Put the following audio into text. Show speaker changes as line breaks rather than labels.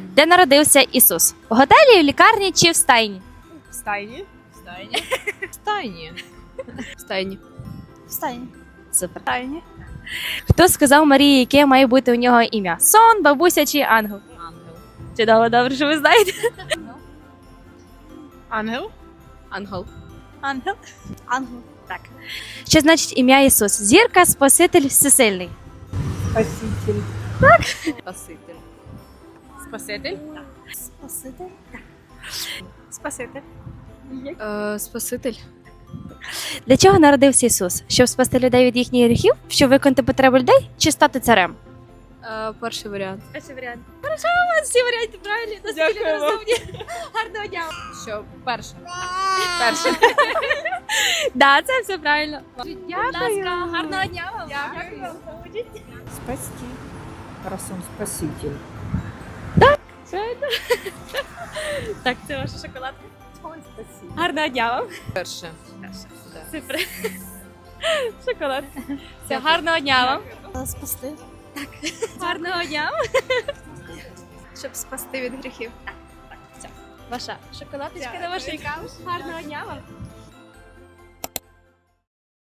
Де народився Ісус? В готелі, в лікарні чи в стайні?
В стайні.
Стайні. Стайні. Стайні.
В стайні.
Супер. Хто сказав Марії, яке має бути у нього ім'я? Сон, бабуся чи ангел?
Ангел.
Чудово, добре, що ви знаєте.
Ангел.
Ангел.
Ангел. Ангел.
Так. Що значить ім'я Ісус? Зірка, Спаситель, всесильний.
Спаситель.
Спаситель.
Спаситель. Спаситель. Спаситель.
Е, Спаситель.
Для чого народився Ісус? Щоб спасти людей від їхніх гріхів, щоб виконати потреби людей чи стати царем?
Е, перший варіант.
Перший варіант. Хорошо, у вас всі варіанти правильні.
Дякую вам.
розумні. Гарного дня.
Що? Перше. Перше.
Да, це все правильно. Будь ласка, гарного дня вам.
Дякую.
Спасти. Раз он спаситель.
Так, це ваша шоколадка.
Спаситель.
Гарного дня вам.
Перше.
Супер. Шоколадка. Все, гарного дня вам.
Спасти. Так.
Гарного дня.
Щоб спасти від гріхів.
Так, Ваша шоколадочка на вашій Гарного дня вам.